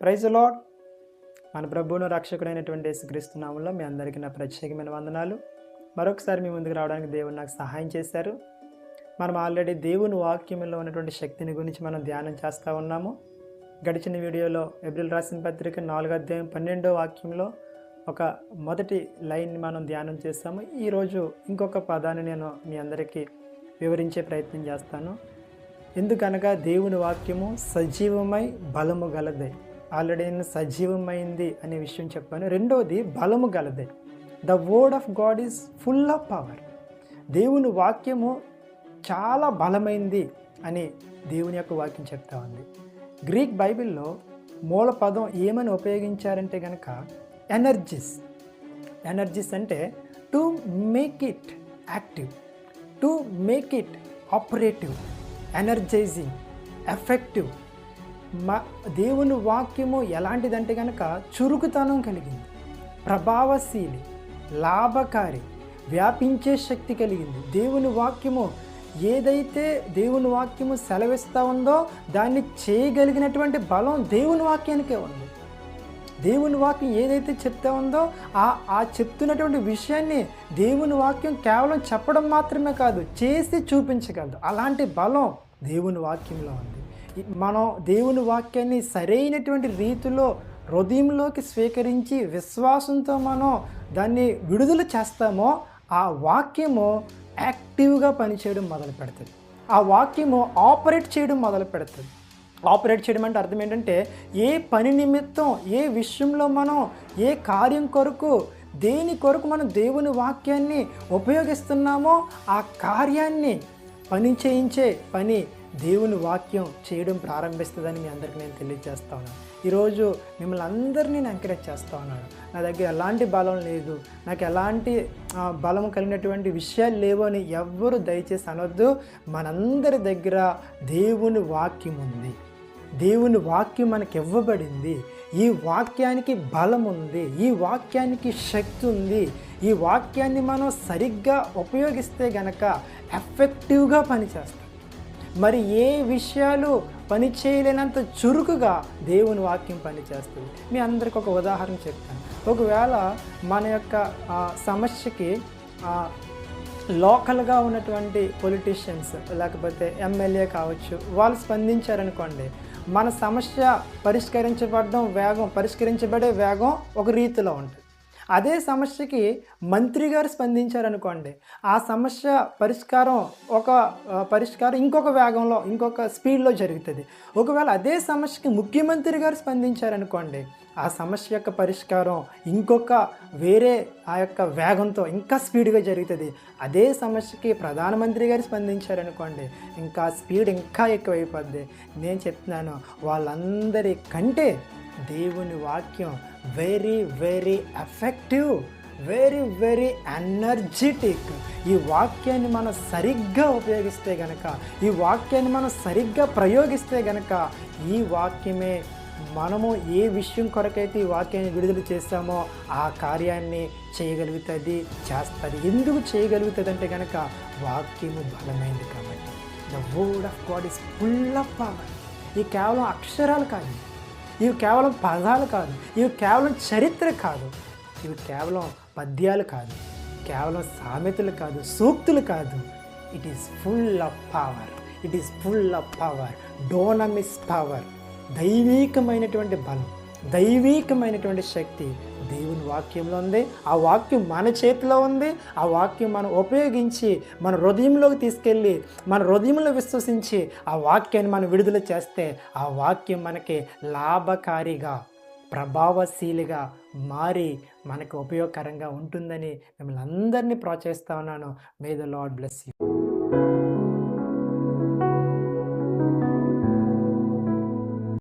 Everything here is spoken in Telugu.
ప్రైజ్ లాడ్ మన ప్రభువును రక్షకుడైనటువంటి యేసుక్రీస్తు నామంలో మీ అందరికీ నా ప్రత్యేకమైన వందనాలు. మరొకసారి మీ ముందుకు రావడానికి దేవుడు నాకు సహాయం చేశారు. మనం ఆల్రెడీ దేవుని వాక్యంలో ఉన్నటువంటి శక్తిని గురించి మనం ధ్యానం చేస్తూ ఉన్నాము. గడిచిన వీడియోలో ఏప్రిల్ రాసిన పత్రిక నాలుగో అధ్యాయం పన్నెండో వాక్యంలో ఒక మొదటి లైన్ని మనం ధ్యానం చేస్తాము. ఈరోజు ఇంకొక పదాన్ని నేను మీ అందరికీ వివరించే ప్రయత్నం చేస్తాను. ఎందుకనగా దేవుని వాక్యము సజీవమై బలము గలదే. ఆల్రెడీ నేను సజీవమైంది అనే విషయం చెప్పాను. రెండవది బలము గలదే. The word of God is full of power దేవుని వాక్యము చాలా బలమైంది అని దేవుని యొక్క వాక్యం చెప్తా ఉంది. గ్రీక్ బైబిల్లో మూల పదం ఏమని ఉపయోగించారంటే కనుక ఎనర్జీస్ ఎనర్జీస్ అంటే to make it active to make it operative energizing effective మా దేవుని వాక్యము ఎలాంటిదంటే కనుక చురుకుతనం కలిగింది ప్రభావశీలి లాభకారి వ్యాపించే శక్తి కలిగింది. దేవుని వాక్యము ఏదైతే దేవుని వాక్యము సెలవిస్తూ ఉందో దాన్ని చేయగలిగినటువంటి బలం దేవుని వాక్యానికే ఉంది. దేవుని వాక్యం ఏదైతే చెప్తా ఉందో ఆ ఆ చెప్తున్నటువంటి విషయాన్ని దేవుని వాక్యం కేవలం చెప్పడం మాత్రమే కాదు చేసి చూపించగలదు. అలాంటి బలం దేవుని వాక్యంలో ఉంది. మనం దేవుని వాక్యాన్ని సరైనటువంటి రీతిలో హృదయంలోకి స్వీకరించి విశ్వాసంతో మనం దాన్ని విడుదల చేస్తామో ఆ వాక్యము యాక్టివ్గా పనిచేయడం మొదలు పెడుతుంది. ఆ వాక్యము ఆపరేట్ చేయడం మొదలు పెడుతుంది. ఆపరేట్ చేయడం అంటే అర్థం ఏంటంటే ఏ పని నిమిత్తం ఏ విషయంలో మనం ఏ కార్యం కొరకు దేని కొరకు మనం దేవుని వాక్యాన్ని ఉపయోగిస్తున్నామో ఆ కార్యాన్ని పని చేయించే పని దేవుని వాక్యం చేయడం ప్రారంభిస్తుందని మీ అందరికీ నేను తెలియజేస్తా ఉన్నాను. ఈరోజు మిమ్మల్ని అందరినీ నేను ఎంకరేజ్ చేస్తూ ఉన్నాను. నా దగ్గర ఎలాంటి బలం లేదు. నాకు ఎలాంటి బలం కలిగినటువంటి విషయాలు లేవు అని ఎవ్వరు దయచేసి అనొద్దు. మనందరి దగ్గర దేవుని వాక్యం ఉంది. దేవుని వాక్యం మనకి ఇవ్వబడింది. ఈ వాక్యానికి బలం ఉంది. ఈ వాక్యానికి శక్తి ఉంది. ఈ వాక్యాన్ని మనం సరిగ్గా ఉపయోగిస్తే గనక ఎఫెక్టివ్గా పనిచేస్తాం. మరి ఏ విషయాలు పని చేయలేనంత చురుకుగా దేవుని వాక్యం పనిచేస్తుంది? మీ అందరికి ఒక ఉదాహరణ చెప్తాను. ఒకవేళ మన యొక్క సమస్యకి లోకల్గా ఉన్నటువంటి పొలిటీషియన్స్ లేకపోతే ఎమ్మెల్యే కావచ్చు వాళ్ళు స్పందించారనుకోండి మన సమస్య పరిష్కరించబడడం వేగం పరిష్కరించబడే వేగం ఒక రీతిలో ఉంటుంది. అదే సమస్యకి మంత్రి గారు స్పందించారనుకోండి ఆ సమస్య పరిష్కారం ఒక పరిష్కారం ఇంకొక వేగంలో ఇంకొక స్పీడ్లో జరుగుతుంది. ఒకవేళ అదే సమస్యకి ముఖ్యమంత్రి గారు స్పందించారనుకోండి ఆ సమస్య యొక్క పరిష్కారం ఇంకొక వేరే ఆ యొక్క వేగంతో ఇంకా స్పీడ్గా జరుగుతుంది. అదే సమస్యకి ప్రధానమంత్రి గారు స్పందించారనుకోండి ఇంకా స్పీడ్ ఇంకా ఎక్కువైపోద్ది. నేను చెప్తున్నాను వాళ్ళందరి కంటే దేవుని వాక్యం very very effective very very energetic ఈ వాక్యాన్ని మనం సరిగ్గా ఉపయోగిస్తే గనక ఈ వాక్యాన్ని మనం సరిగ్గా ప్రయోగిస్తే గనక ఈ వాక్యమే మనము ఏ విషయం కొరకైతే ఈ వాక్యాన్ని విడుదల చేస్తామో ఆ కార్యాన్ని చేయగలుగుతుంది చేస్తుంది. ఎందుకు చేయగలుగుతుంది అంటే కనుక వాక్యము బలమైంది కాబట్టి. The word of God is full of power ఈ కేవలం అక్షరాలు కాదు. ఇవి కేవలం పదాలు కాదు ఇవి కేవలం చరిత్ర కాదు ఇవి కేవలం పద్యాలు కాదు కేవలం సామెతలు కాదు సూక్తులు కాదు. It is full of power it is full of power డోనమిస్ power దైవీకమైనటువంటి బలం దైవీకమైనటువంటి శక్తి దేవుని వాక్యంలో ఉంది. ఆ వాక్యం మన చేతిలో ఉంది. ఆ వాక్యం మనం ఉపయోగించి మన హృదయంలోకి తీసుకెళ్ళి మన హృదయంలో విశ్వసించి ఆ వాక్యాన్ని మనం విడుదల చేస్తే ఆ వాక్యం మనకి లాభకారిగా ప్రభావశీలిగా మారి మనకు ఉపయోగకరంగా ఉంటుందని మిమ్మల్ని అందరినీ ప్రోత్సహిస్తా ఉన్నాను. May the Lord bless you